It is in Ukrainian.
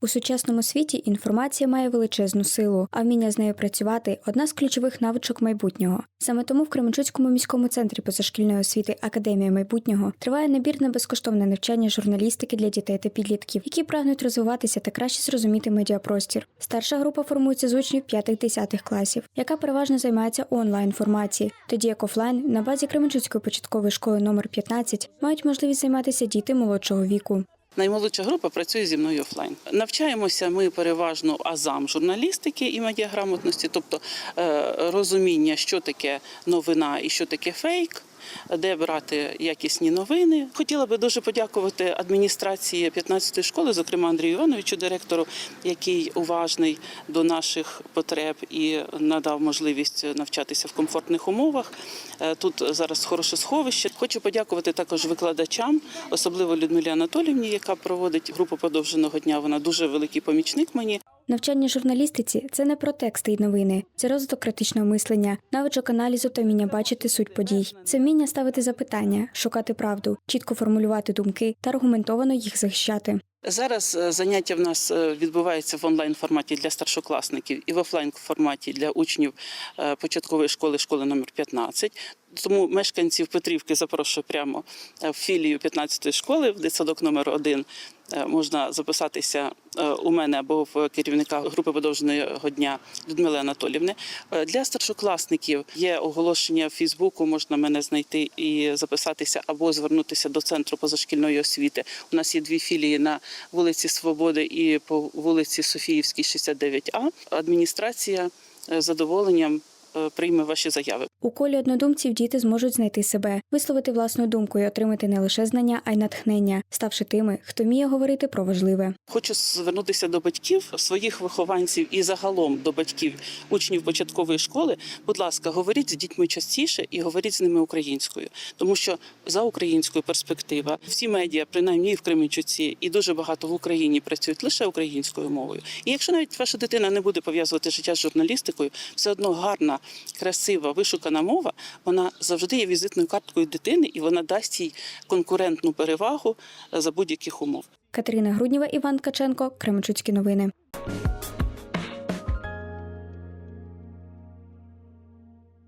У сучасному світі інформація має величезну силу, а вміння з нею працювати одна з ключових навичок майбутнього. Саме тому в Кременчуцькому міському центрі позашкільної освіти Академія майбутнього триває набір на безкоштовне навчання журналістики для дітей та підлітків, які прагнуть розвиватися та краще зрозуміти медіапростір. Старша група формується з учнів 5-10 класів, яка переважно займається онлайн формації, тоді як офлайн на базі Кременчуцької початкової школи номер 15 мають можливість займатися діти молодшого віку. Наймолодша група працює зі мною офлайн. Навчаємося ми переважно азам журналістики і медіаграмотності, тобто е, розуміння, що таке новина і що таке фейк. Де брати якісні новини? Хотіла би дуже подякувати адміністрації 15-ї школи, зокрема Андрію Івановичу, директору, який уважний до наших потреб і надав можливість навчатися в комфортних умовах. Е, Тут зараз хороше сховище. Хочу подякувати також викладачам, особливо Людмилі Анатолівні, яка проводить групу подовженого дня. Вона дуже великий помічник мені. Навчання журналістиці це не про тексти й новини, це розвиток критичного мислення, навичок аналізу та вміння бачити суть подій. Це вміння ставити запитання, шукати правду, чітко формулювати думки та аргументовано їх захищати. Зараз е, заняття в нас е, відбувається в онлайн форматі для старшокласників і в офлайн форматі для учнів е, початкової школи, школи номер 15. Тому мешканців Петрівки запрошую прямо е, в філію 15-ї школи, в дитсадок номер 1 можна записатися е, у мене або в керівника групи подовженого дня Людмили Анатолівни. Е, Для старшокласників є оголошення в Фейсбуку, можна мене знайти і записатися або звернутися до центру позашкільної освіти. У нас є дві філії на вулиці Свободи і по вулиці Софіївській, 69А. Адміністрація е, задоволенням е, прийме ваші заяви. У колі однодумців діти зможуть знайти себе, висловити власну думку і отримати не лише знання, а й натхнення, ставши тими, хто вміє говорити про важливе. Хочу звернутися до батьків своїх вихованців і загалом до батьків учнів початкової школи. Будь ласка, говоріть з дітьми частіше і говоріть з ними українською, тому що за українською перспектива всі медіа, принаймні і в Кременчуці, і дуже багато в Україні працюють лише українською мовою. І якщо навіть ваша дитина не буде пов'язувати життя з журналістикою, все одно гарна, красива, вишукана мова, вона завжди є візитною карткою дитини, і вона дасть їй конкурентну перевагу е, за будь-яких умов. Катерина Грудніва, Іван Ткаченко, Кременчуцькі новини.